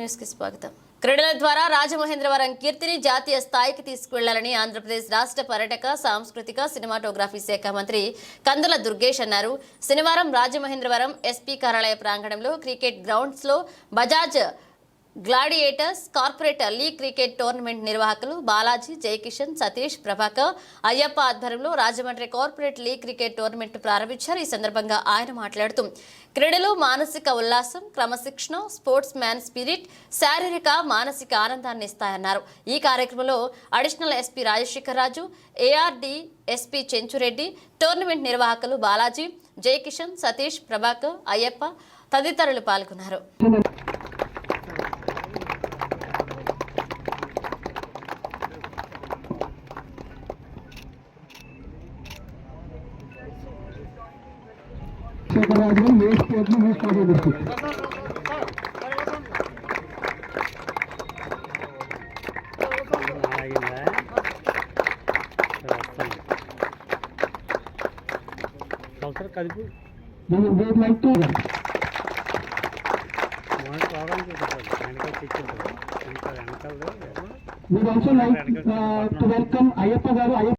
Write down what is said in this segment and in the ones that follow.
న్యూస్కి స్వాగతం. క్రీడల ద్వారా రాజమహేంద్రవరం కీర్తిని జాతీయ స్థాయికి తీసుకువెళ్ళాలని ఆంధ్రప్రదేశ్ రాష్ట్ర పర్యాటక సాంస్కృతిక సినిమాటోగ్రఫీ శాఖ మంత్రి కందుల దుర్గేష్ అన్నారు. శనివారం రాజమహేంద్రవరం ఎస్పీ కార్యాలయ ప్రాంగణంలో క్రికెట్ గ్రౌండ్స్లో Bajaj gladiators corporate league cricket tournament నిర్వాహకులు బాలాజీ జయకిషన్ సతీష్ ప్రభాకర్ అయ్యప్ప ఆధ్వర్యంలో Rajahmundry corporate league cricket tournament ప్రారంభించారు. ఈ సందర్భంగా ఆయన మాట్లాడుతూ క్రీడలు మానసిక ఉల్లాసం క్రమశిక్షణ స్పోర్ట్స్ మ్యాన్ స్పిరిట్ శారీరక మానసిక ఆనందాన్ని ఇస్తాయన్నారు. ఈ కార్యక్రమంలో additional SP Rajasekhar Raju ARD SP Chenchureddy tournament నిర్వాహకులు బాలాజీ జయకిషన్ సతీష్ ప్రభాకర్ అయ్యప్ప తదితరులు పాల్గొన్నారు. శేఖరరాజు ఏ స్టేట్ను స్టార్ట్ చేసి కలుపు like to also like to welcome Ayyappa garu Ayyappa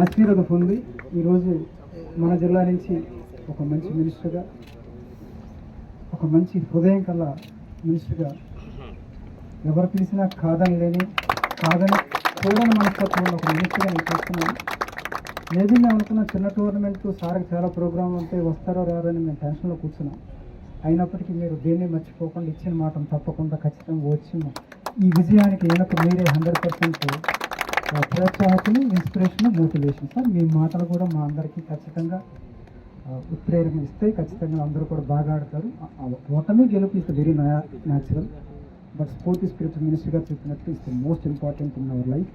ఆశీర్వాదం పొంది ఈరోజు మన జిల్లా నుంచి ఒక మంచి మినిస్టర్గా ఒక మంచి హృదయం కల మినిస్టర్గా ఎవరు పిలిచినా కాదని లేని కాదని చూడని మనస్తత్వం ఒక మినిస్టర్గా నేను చూస్తున్నాను. మేబీ మేము అనుకున్న చిన్న టోర్నమెంట్ సార్కి చాలా ప్రోగ్రాంలు ఉంటాయి వస్తారో రారో అని మేము టెన్షన్లో కూర్చున్నాం. అయినప్పటికీ మీరు దేన్ని మర్చిపోకుండా ఇచ్చిన మాట తప్పకుండా ఖచ్చితంగా వచ్చి ఈ విజయానికి వెనక మీరే హండ్రెడ్ పర్సెంట్ ప్రోత్సాహకులు ఇన్స్పిరేషన్ మోటివేషన్ సార్ మీ మాటలు కూడా మా అందరికీ ఖచ్చితంగా ఉత్ప్రేరణ ఇస్తాయి. ఖచ్చితంగా అందరూ కూడా బాగా ఆడతారు. ఓటమి గెలుపు is very natural but sport spirit minister గారు చెప్పినట్టు is the most important in our life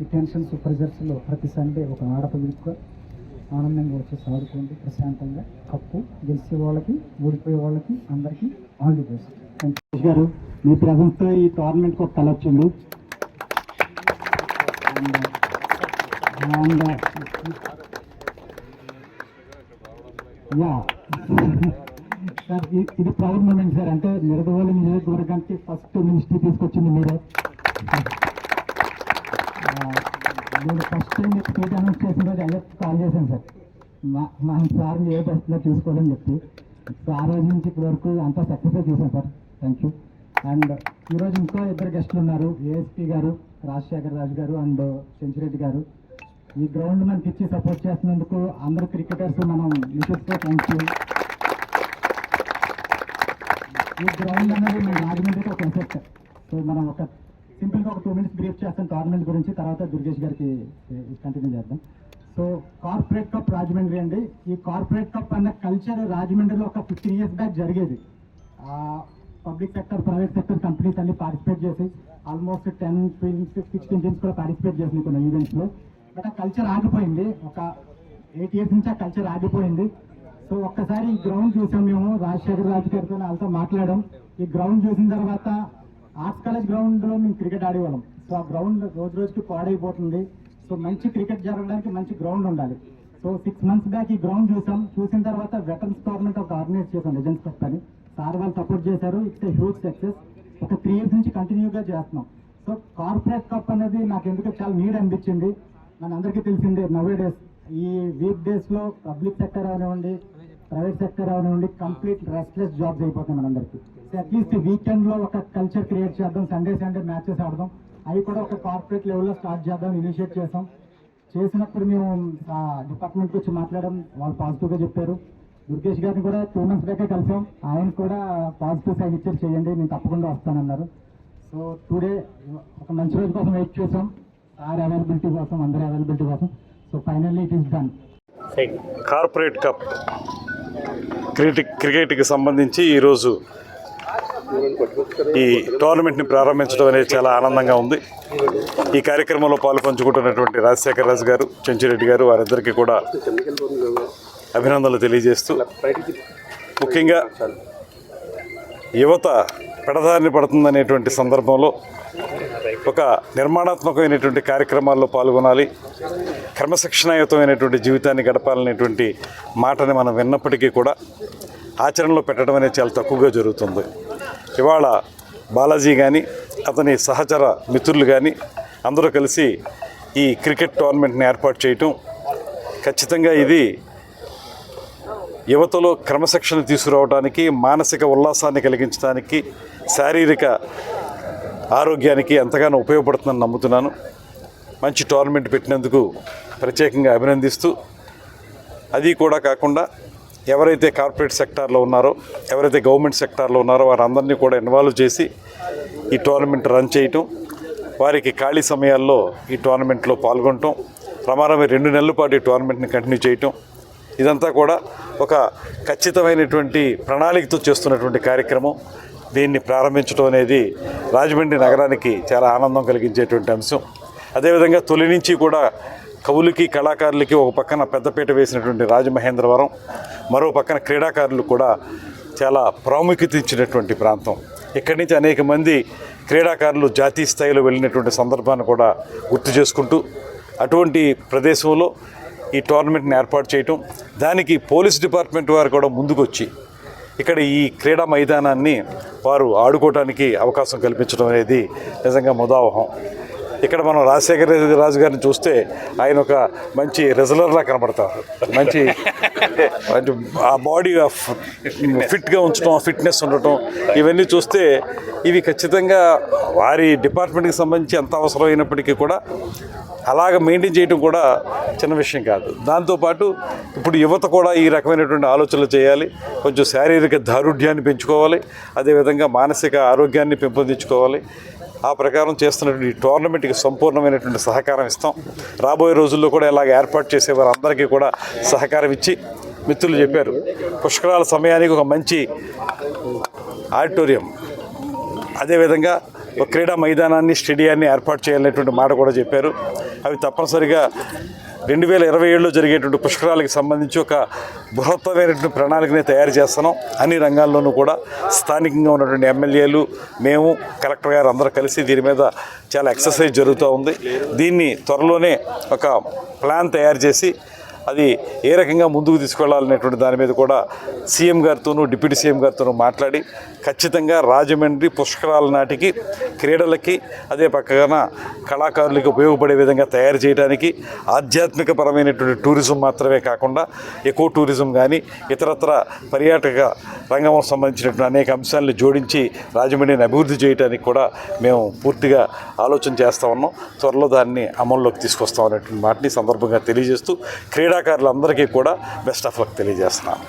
ఈ టెన్షన్స్ ప్రెజర్స్లో ప్రతి సండే ఒక ఆడపిల్లగా ఆనందంగా వచ్చేసి ఆడుకోండి ప్రశాంతంగా కప్పు గెలిచే వాళ్ళకి ఓడిపోయే వాళ్ళకి అందరికీ ఆల్ ది బెస్ట్ థ్యాంక్ గారు మీ ప్రజెన్స్తో ఈ టోర్నమెంట్కి ఒక కళ వచ్చింది. యా సార్ uh, ఇది ప్రౌడ్ మూమెంట్ సార్ అంటే నిడదవోలు నియోజకవర్గానికి ఫస్ట్ మినిస్ట్రీ తీసుకొచ్చింది మీరే. Uh, నేను ఫస్ట్ టైం స్పీట్ అనౌన్స్ చేసిన రోజు అయ్యప్ప కాల్ చేశాను సార్. మా మా సార్ ఏ పరిస్థితిలో చూసుకోవాలని చెప్పి సో ఆ రోజు నుంచి ఇప్పటి వరకు అంతా సక్సెస్ చేశాను సార్. థ్యాంక్ యూ అండ్ ఈరోజు ఇంకో ఇద్దరు గెస్టులు ఉన్నారు ఏఎస్పీ గారు రాజశేఖర్ రాజు గారు అండ్ సెంచురెడ్డి గారు. ఈ గ్రౌండ్ మనకి ఇచ్చి సపోర్ట్ చేస్తున్నందుకు అందరు క్రికెటర్స్ మనం విషెస్తో థ్యాంక్ యూ ఈ గ్రౌండ్ అనేది మన రాజమండ్రికి ఒక ఎఫెక్ట్ సో మనం ఒక ఒక టూ మినిట్స్ బ్రీఫ్ చేస్తాం టోర్నమెంట్ గురించి తర్వాత దుర్గేష్ గారికి కంటిన్యూ చేద్దాం. సో కార్పొరేట్ కప్ రాజమండ్రి అండి. ఈ కార్పొరేట్ కప్ అన్న కల్చర్ రాజమండ్రిలో ఒక ఫిఫ్టీన్ ఇయర్స్ బ్యాక్ జరిగేది. Public sector private sector companies అన్ని పార్టిసిపేట్ చేసి ఆల్మోస్ట్ టెన్ సిక్స్టీన్ ఫిల్మ్స్ కూడా పార్టిసిపేట్ చేసింది కొన్ని ఈవెంట్స్లో బట్ ఆ కల్చర్ ఆగిపోయింది. ఒక ఎయిట్ ఇయర్స్ నుంచి ఆ కల్చర్ ఆగిపోయింది. సో ఒక్కసారి ఈ గ్రౌండ్ చూసాం మేము. రాజశేఖర్ రాజు గారితో వాళ్ళతో మాట్లాడాం. ఈ గ్రౌండ్ చూసిన తర్వాత ఆర్ట్స్ కాలేజ్ గ్రౌండ్లో మేము క్రికెట్ ఆడేవాళ్ళం. సో ఆ గ్రౌండ్ రోజు రోజుకి పాడైపోతుంది. సో మంచి క్రికెట్ జరగడానికి మంచి గ్రౌండ్ ఉండాలి. సో సిక్స్ మంత్స్ బ్యాక్ ఈ గ్రౌండ్ చూసాం. చూసిన తర్వాత వెటర్న్స్ టోర్నమెంట్ ఒక ఆర్గనైజ్ చేసాం లెజెండ్స్ కప్ అని. సార్ వాళ్ళు సపోర్ట్ చేశారు. ఇట్స్ హ్యూజ్ సక్సెస్ ఒక త్రీ ఇయర్స్ నుంచి కంటిన్యూగా చేస్తున్నాం. సో కార్పొరేట్ కప్ అనేది నాకు ఎందుకో చాలా నీడ్ అనిపించింది. మన అందరికీ తెలిసిందే నవే డేస్ ఈ వీక్ డేస్లో పబ్లిక్ సెక్టర్ అవనివ్వండి ప్రైవేట్ సెక్టర్ అవనివ్వండి కంప్లీట్ రెస్ట్లెస్ జాబ్స్ అయిపోతాయి మనందరికీ. అట్లీస్ట్ వీకెండ్లో ఒక కల్చర్ క్రియేట్ చేద్దాం. సండే సండే మ్యాచెస్ ఆడదాం. అవి కూడా ఒక కార్పొరేట్ లెవెల్లో స్టార్ట్ చేద్దాం ఇనిషియేట్ చేసాం చేసినప్పుడు మేము డిపార్ట్మెంట్కి వచ్చి మాట్లాడడం వాళ్ళు పాజిటివ్గా చెప్పారు. దుర్గేష్ గారిని కూడా టూ మంత్స్ బ్యాకే కలిసాం. ఆయన కూడా పాజిటివ్ సైన్ ఇచ్చారు. చేయండి నేను తప్పకుండా వస్తానన్నారు. సో టుడే ఒక మంచి రోజు కోసం వెయిట్ చేసాం. సార్ అవైలబిలిటీ కోసం అందరి అవైలబిలిటీ కోసం. So finally it is done corporate cup cricket క్రికెట్కి సంబంధించి ఈరోజు ఈ టోర్నమెంట్ని ప్రారంభించడం అనేది చాలా ఆనందంగా ఉంది. ఈ కార్యక్రమంలో పాల్పంచుకుంటున్నటువంటి రాజశేఖర రాజు గారు చెంచిరెడ్డి గారు వారిద్దరికీ కూడా అభినందనలు తెలియజేస్తూ ముఖ్యంగా యువత పెడదారిని పడుతుందనేటువంటి సందర్భంలో ఒక నిర్మాణాత్మకమైనటువంటి కార్యక్రమాల్లో పాల్గొనాలి క్రమశిక్షణాయుతమైనటువంటి జీవితాన్ని గడపాలనేటువంటి మాటని మనం విన్నప్పటికీ కూడా ఆచరణలో పెట్టడం అనేది చాలా తక్కువగా జరుగుతుంది. ఇవాళ బాలాజీ కానీ అతని సహచర మిత్రులు కానీ అందరూ కలిసి ఈ క్రికెట్ టోర్నమెంట్ని ఏర్పాటు చేయటం. ఖచ్చితంగా ఇది యువతలో క్రమశిక్షణ తీసుకురావడానికి మానసిక ఉల్లాసాన్ని కలిగించడానికి శారీరక ఆరోగ్యానికి ఎంతగానో ఉపయోగపడుతుందని నమ్ముతున్నాను. మంచి టోర్నమెంట్ పెట్టినందుకు ప్రత్యేకంగా అభినందిస్తూ అది కూడా కాకుండా ఎవరైతే కార్పొరేట్ సెక్టార్లో ఉన్నారో ఎవరైతే గవర్నమెంట్ సెక్టార్లో ఉన్నారో వారందరినీ కూడా ఇన్వాల్వ్ చేసి ఈ టోర్నమెంట్ రన్ చేయటం వారికి ఖాళీ సమయాల్లో ఈ టోర్నమెంట్లో పాల్గొనటం ప్రమాణమే రెండు నెలల పాటు ఈ టోర్నమెంట్ని కంటిన్యూ చేయటం ఇదంతా కూడా ఒక ఖచ్చితమైనటువంటి ప్రణాళికతో చేస్తున్నటువంటి కార్యక్రమం. దీన్ని ప్రారంభించడం అనేది రాజమండ్రి నగరానికి చాలా ఆనందం కలిగించేటువంటి అంశం. అదేవిధంగా తొలి నుంచి కూడా కవులకి కళాకారులకి ఒక పక్కన పెద్దపీట వేసినటువంటి రాజమహేంద్రవరం మరో పక్కన క్రీడాకారులు కూడా చాలా ప్రాముఖ్యత ఇచ్చినటువంటి ప్రాంతం. ఇక్కడి నుంచి అనేక మంది క్రీడాకారులు జాతీయ స్థాయిలో వెళ్ళినటువంటి సందర్భాన్ని కూడా గుర్తు చేసుకుంటూ అటువంటి ప్రదేశంలో ఈ టోర్నమెంట్ని ఏర్పాటు చేయటం దానికి పోలీస్ డిపార్ట్మెంట్ వారు కూడా ముందుకొచ్చి ఇక్కడ ఈ క్రీడా మైదానాన్ని వారు ఆడుకోవడానికి అవకాశం కల్పించడం అనేది నిజంగా ముదావహం. ఇక్కడ మనం రాజశేఖర రాజు గారిని చూస్తే ఆయన ఒక మంచి రెజలర్లా కనబడతారు. మంచి మంచి ఆ బాడీ ఫిట్గా ఉంచడం ఫిట్నెస్ ఉండటం ఇవన్నీ చూస్తే ఇవి ఖచ్చితంగా వారి డిపార్ట్మెంట్కి సంబంధించి ఎంత అవసరమైనప్పటికీ కూడా అలాగ మెయింటైన్ చేయడం కూడా చిన్న విషయం కాదు. దాంతోపాటు ఇప్పుడు యువత కూడా ఈ రకమైనటువంటి ఆలోచనలు చేయాలి. కొంచెం శారీరక దారుఢ్యాన్ని పెంచుకోవాలి. అదేవిధంగా మానసిక ఆరోగ్యాన్ని పెంపొందించుకోవాలి. ఆ ప్రకారం చేస్తున్నటువంటి ఈ టోర్నమెంట్కి సంపూర్ణమైనటువంటి సహకారం ఇస్తాం. రాబోయే రోజుల్లో కూడా ఇలాగ ఏర్పాటు చేసే వారందరికీ కూడా సహకారం ఇచ్చి మిత్రులు చెప్పారు. పుష్కరాల సమయానికి ఒక మంచి ఆడిటోరియం. అదేవిధంగా ఒక క్రీడా మైదానాన్ని స్టేడియాన్ని ఏర్పాటు చేయాలనేటువంటి మాట కూడా చెప్పారు. అవి తప్పనిసరిగా రెండు వేల ఇరవై ఏడులో జరిగేటువంటి పుష్కరాలకు సంబంధించి ఒక బృహత్తమైనటువంటి ప్రణాళికని తయారు చేస్తున్నాం. అన్ని రంగాల్లోనూ కూడా స్థానికంగా ఉన్నటువంటి ఎమ్మెల్యేలు మేము కలెక్టర్ గారు అందరూ కలిసి దీని మీద చాలా ఎక్సర్సైజ్ జరుగుతూ ఉంది. దీన్ని త్వరలోనే ఒక ప్లాన్ తయారు చేసి అది ఏ రకంగా ముందుకు తీసుకెళ్ళాలనేటువంటి దాని మీద కూడా సీఎం గారితోనూ డిప్యూటీ సీఎం గారితోనూ మాట్లాడి ఖచ్చితంగా రాజమండ్రి పుష్కరాల నాటికి క్రీడలకి అదే పక్కన కళాకారులకి ఉపయోగపడే విధంగా తయారు చేయడానికి ఆధ్యాత్మిక పరమైనటువంటి టూరిజం మాత్రమే కాకుండా ఎకో టూరిజం కానీ ఇతరత్ర పర్యాటక రంగం సంబంధించినటువంటి అనేక అంశాలను జోడించి రాజమండ్రిని అభివృద్ధి చేయడానికి కూడా మేము పూర్తిగా ఆలోచన చేస్తూ ఉన్నాం. త్వరలో దాన్ని అమల్లోకి తీసుకొస్తాం అనేటువంటి మాటని సందర్భంగా తెలియజేస్తూ క్రీడ క్రీడాకారులందరికీ కూడా బెస్ట్ ఆఫ్ లక్ తెలియజేస్తున్నాను.